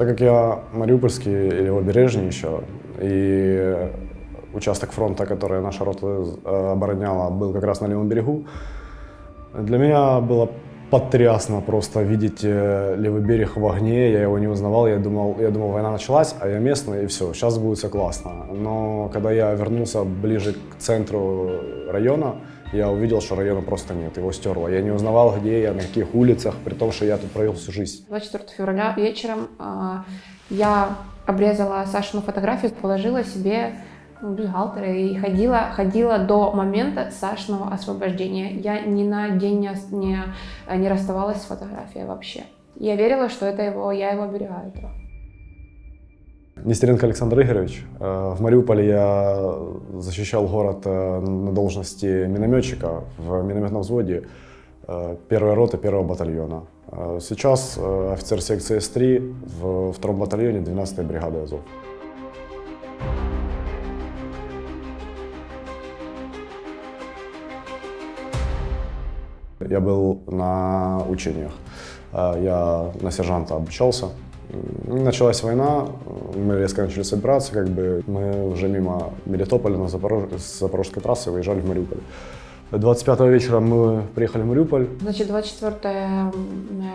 Так как я мариупольский или левобережный еще, и участок фронта, который наша рота обороняла, был как раз на левом берегу, для меня было потрясно просто видеть левый берег в огне. Я его не узнавал, я думал, я думал, война началась, а я местный, и все, сейчас будет все классно. Но когда я вернулся ближе к центру района, я увидел, что района просто нет, его стерло. Я не узнавал, где я, на каких улицах, при том, что я тут провел всю жизнь. 24 февраля вечером а, я обрезала Сашину фотографию, положила себе ну, бюстгальтер и ходила, ходила до момента Сашиного освобождения. Я ни на день не, не, не расставалась с фотографией вообще. Я верила, что это его, я его оберегаю. Нестеренко Александр Игоревич. Э, В Мариуполе я защищал город э, на должности минометчика в минометном взводе э, первой роты первого батальона. Сейчас офицер секции С-3 в втором батальоне 12-й бригады Азов. Я был на учениях. Я на сержанта обучался. Началась война, мы резко начали собираться, как бы мы уже мимо Мелитополя на Запорож... с Запорожской трассы выезжали в Мариуполь. 25 вечера мы приехали в Мариуполь. Значит, 24 м,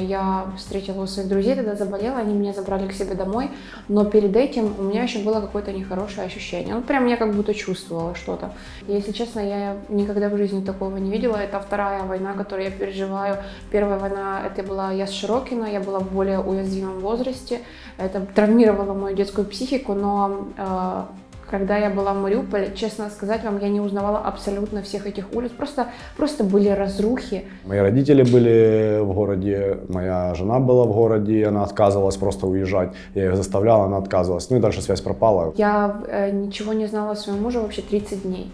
я встретила у своих друзей, тогда заболела, они меня забрали к себе домой, но перед этим у меня еще было какое-то нехорошее ощущение. Ну, прям я как будто чувствовала что-то. Если честно, я никогда в жизни такого не видела. Это вторая война, которую я переживаю. Первая война, это была я с Широкина, я была в более уязвимом возрасте. Это травмировало мою детскую психику, но э, когда я была в Мариуполе, честно сказать вам, я не узнавала абсолютно всех этих улиц. Просто, просто были разрухи. Мои родители были в городе, моя жена была в городе, она отказывалась просто уезжать. Я ее заставлял, она отказывалась. Ну и дальше связь пропала. Я э, ничего не знала о своем муже вообще 30 дней.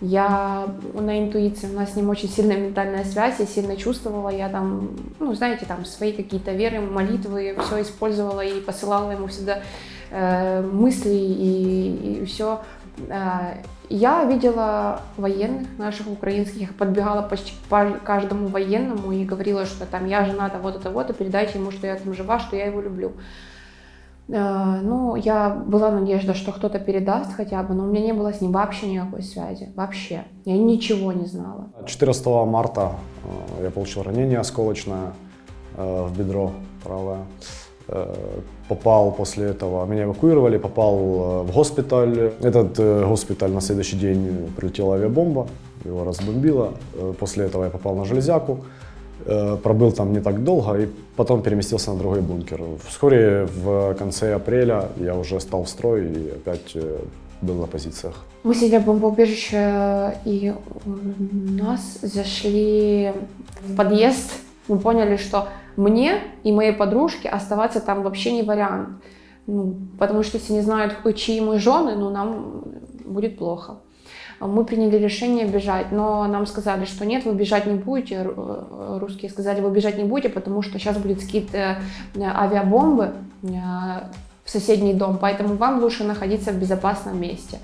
Я на интуиции, у нас с ним очень сильная ментальная связь, я сильно чувствовала, я там, ну, знаете, там свои какие-то веры, молитвы, все использовала и посылала ему всегда э, мысли и, все. я видела военных наших украинских, подбегала почти к каждому военному и говорила, что там я жена вот, и передайте ему, что я там жива, что я его люблю. Э, Ну, я была надежда, что кто-то передаст хотя бы, но у меня не было с ним вообще никакой связи. Вообще. Я ничего не знала. 14 марта э, я получил ранение осколочное э, в бедро правое. Попал после этого, меня эвакуировали, попал в госпиталь. Этот госпиталь на следующий день прилетела авиабомба, его разбомбило. Э, После этого я попал на железяку. Пробыл там не так долго и потом переместился на другой бункер. Вскоре в конце апреля я уже стал в строй и опять был на позициях. Мы сидели в бомбоубежище, и у нас зашли в подъезд. Мы поняли, что мне и моей подружке оставаться там вообще не вариант. Ну, потому что если не знают, чьи мы жены, ну, нам будет плохо. Мы приняли решение бежать, но нам сказали, что нет, вы бежать не будете. Э, Русские сказали, вы бежать не будете, потому что сейчас будет скид э, авиабомбы э, в соседний дом, поэтому вам лучше находиться в безопасном месте.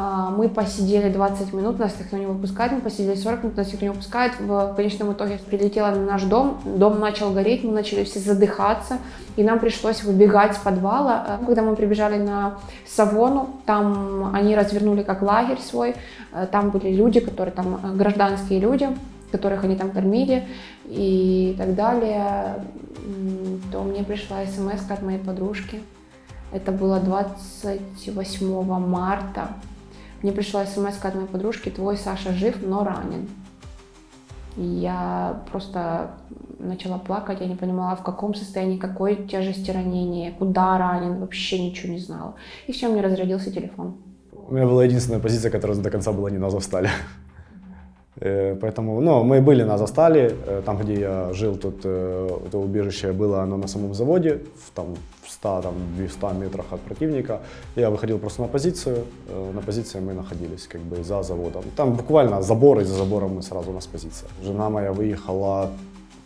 А, Мы посидели 20 минут, нас никто не выпускает, мы посидели 40 минут, нас никто не выпускает. В конечном итоге прилетела на наш дом, дом начал гореть, мы начали все задыхаться, и нам пришлось выбегать с подвала. Э, Когда мы прибежали на Савону, там они развернули как лагерь свой, Э, там были люди, которые там, гражданские люди, которых они там кормили и так далее, то мне пришла смс от моей подружки. Это было 28 марта. Мне пришла смс от моей подружки, твой Саша жив, но ранен. И я просто начала плакать, я не понимала, в каком состоянии, какой тяжести ранения, куда ранен, вообще ничего не знала. И все, мне разрядился телефон. У меня была единственная позиция, которая до конца была не на Азовстале. Э, Поэтому, ну, мы были на Азовстале, э, там, где я жил, тут э, это убежище было оно на самом заводе, в, там, 100, там, 200 метрах от противника. Я выходил просто на позицию, э, на позиции мы находились как бы за заводом. Там буквально забор, и за забором мы сразу у нас позиция. Жена моя выехала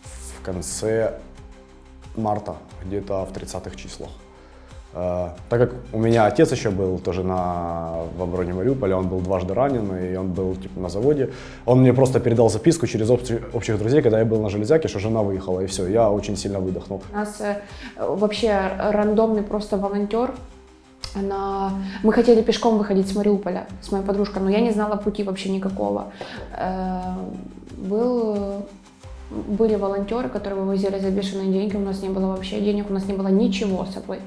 в конце марта, где-то в 30-х числах. Э, Так как у меня отец еще был тоже на, в обороне Мариуполя, он был дважды ранен, и он был типа, на заводе. Он мне просто передал записку через общих, общих друзей, когда я был на железяке, что жена выехала, и все, я очень сильно выдохнул. У нас э, вообще рандомный просто волонтер. Она... Мы хотели пешком выходить с Мариуполя с моей подружкой, но я не знала пути вообще никакого. Э, Был... Были волонтеры, которые вывозили за бешеные деньги, у нас не было вообще денег, у нас не было ничего с собой.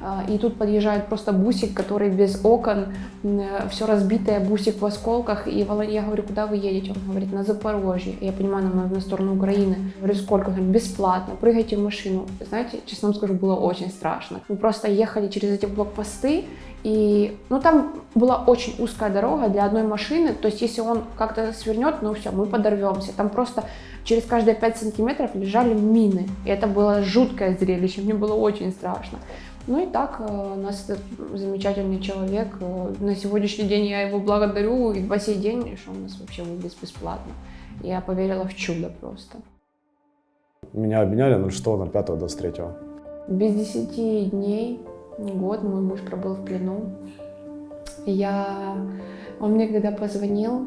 А, И тут подъезжает просто бусик, который без окон, все разбитое, бусик в осколках. И я говорю, куда вы едете? Он говорит, на Запорожье. Я понимаю, нам на сторону Украины. Говорю, сколько? Он говорит, бесплатно, прыгайте в машину. Знаете, честно вам скажу, было очень страшно. Мы просто ехали через эти блокпосты, и ну, там была очень узкая дорога для одной машины. То есть, если он как-то свернет, ну все, мы подорвемся. Там просто через каждые 5 сантиметров лежали мины. И это было жуткое зрелище, мне было очень страшно. Ну и так, э, у нас этот замечательный человек. э, На сегодняшний день я его благодарю и по сей день, что он нас вообще вывез бесплатно. Я поверила в чудо просто. Меня обменяли 06, 05, 23. Без 10 дней, год мой муж пробыл в плену. Я... Он мне когда позвонил,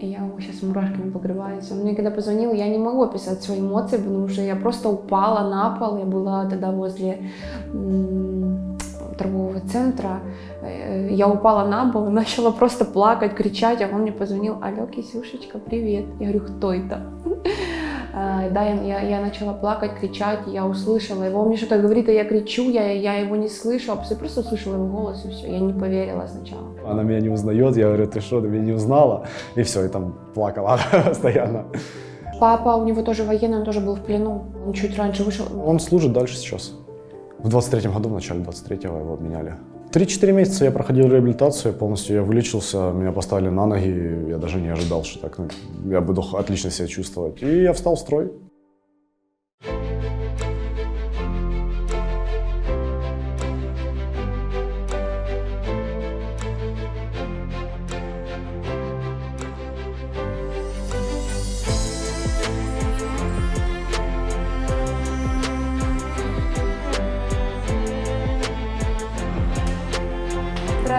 и я сейчас мурашками покрываюсь, он мне когда позвонил, я не могу описать свои эмоции, потому что я просто упала на пол, я была тогда возле торгового центра, Э, я упала на пол и начала просто плакать, кричать, а он мне позвонил, алло, Кисюшечка, привет. Я говорю, кто это? Э, Да, я, я, начала плакать, кричать, я услышала его. Он мне что-то говорит, а я кричу, я, я его не слышу, а я просто услышала его голос, и все. Я не поверила сначала. Она меня не узнает, я говорю, ты что, ты меня не узнала? И все, и там плакала постоянно. Папа, у него тоже военный, он тоже был в плену. Он чуть раньше вышел. Он служит дальше сейчас. В 23-м году, в начале 23-го его обменяли. Три-четыре месяца я проходил реабилитацию, полностью я вылечился, меня поставили на ноги, я даже не ожидал, что так ну, я буду отлично себя чувствовать. И я встал в строй.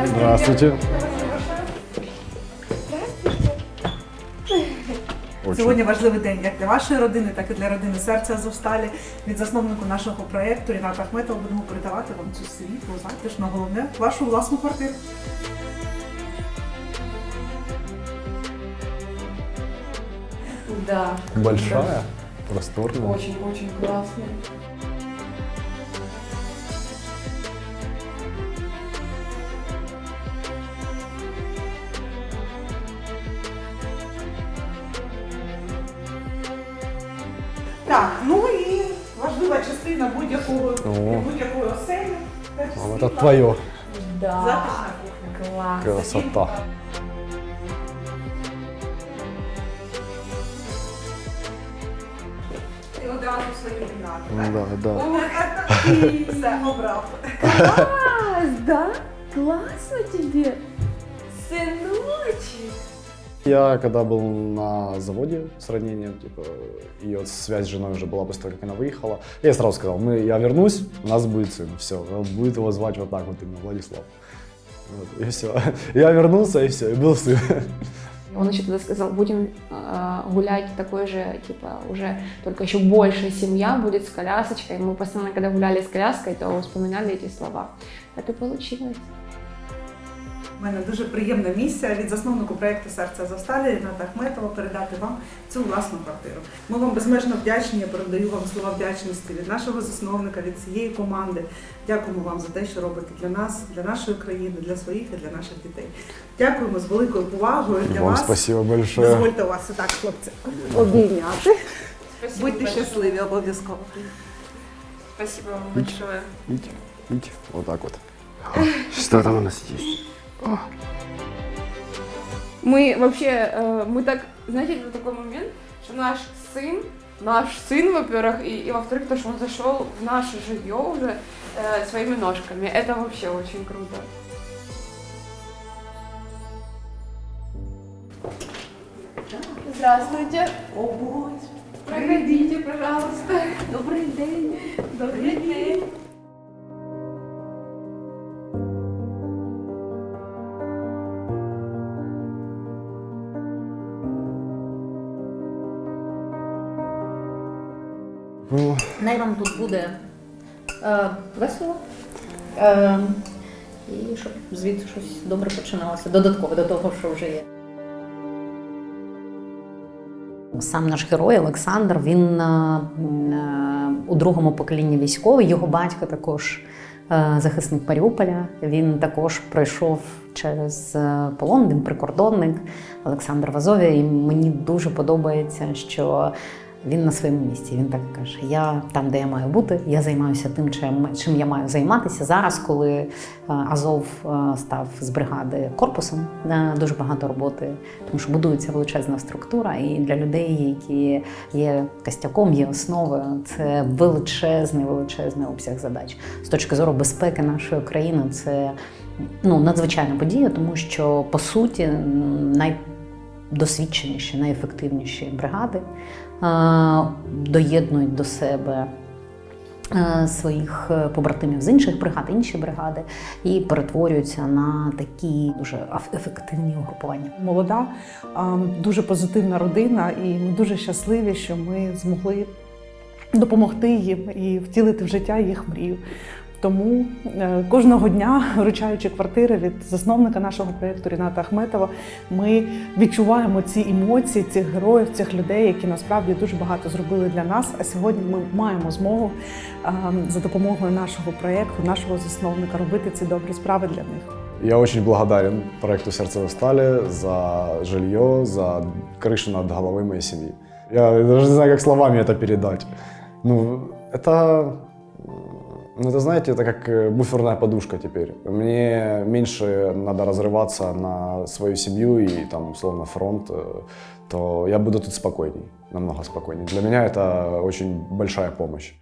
Здравствуйте. Очень. Сьогодні важливий день як для вашої родини, так і для родини серця Азовсталі. Від засновнику нашого проєкту Ріната Ахметова будемо передавати вам цю світлу, затишну, головне вашу власну квартиру. Да. Большая, просторная. Очень-очень классно. Твое. Да. Класс. Красота. І одразу свою кімнату. Да, да. Все, обрав. Класс, да? Классно тебе. Сыночек. Я когда был на заводе с ранением, типа, вот связь с женой уже была после того, как она выехала, я сказал сказал, мы, я вернусь, у нас будет сын, все, будет его звать вот так вот именно, Владислав. Вот, и все. Я вернулся, и все, и был сын. Он еще тогда сказал, будем э, гулять такой же, типа, уже только еще больше семья будет с колясочкой. Мы постоянно, когда гуляли с коляской, то вспоминали эти слова. Так и получилось. У мене дуже приємна місія від засновнику проєкту Серце Азовсталі Ріната Ахметова передати вам цю власну квартиру. Ми вам безмежно вдячні. Я передаю вам слова вдячності від нашого засновника, від цієї команди. Дякуємо вам за те, що робите для нас, для нашої країни, для своїх і для наших дітей. Дякуємо з великою повагою для Вам вас. спасибо большое. Дозвольте вас і так, хлопці, обійняти. Будьте щасливі обов'язково. Спасибо вам большое. Видите, видите, вот так вот. Что там у нас есть? Мы вообще, э, мы так, знаете, это такой момент, что наш сын, наш сын, во-первых, и, и во-вторых, то, что он зашел в наше жилье уже э, своими ножками. Это вообще очень круто. Здравствуйте. О, Боже. Проходите, пожалуйста. Добрый день. Добрый день. Най вам тут буде е, весело. Е, і щоб звідси щось добре починалося, додатково до того, що вже є. Сам наш герой Олександр, він е, е, у другому поколінні військовий, його батько також е, захисник Маріуполя. Він також пройшов через полон, він прикордонник Олександр в Азові. І мені дуже подобається, що він на своєму місці. Він так каже: Я там, де я маю бути, я займаюся тим, чим, чим я маю займатися. Зараз, коли е, Азов е, став з бригади корпусом, е, дуже багато роботи, тому що будується величезна структура, і для людей, які є костяком, є основою, це величезний, величезний обсяг задач. З точки зору безпеки нашої країни, це ну, надзвичайна подія, тому що по суті м, найдосвідченіші, найефективніші бригади доєднують до себе. е, Своїх е, побратимів з інших бригад, інші бригади, і перетворюються на такі дуже ефективні угрупування. молода, дуже позитивна родина, і ми дуже щасливі, що ми змогли допомогти їм і втілити в життя їх мрію. Тому е, кожного дня, вручаючи квартири від засновника нашого проєкту Ріната Ахметова, ми відчуваємо ці емоції, цих героїв, цих людей, які насправді дуже багато зробили для нас. А сьогодні ми маємо змогу е, за допомогою нашого проєкту, нашого засновника, робити ці добрі справи для них. я очень благодарен проекту «Сердце в стали» за жилье, за крышу над головой моей семьи. Я даже не знаю, как словами это передать. Ну, это, ну, это, знаете, это как э, буферная подушка теперь. Мне меньше надо разрываться на свою семью и там, условно, фронт, э, то я буду тут спокойней, намного спокойней. Для меня это очень большая помощь.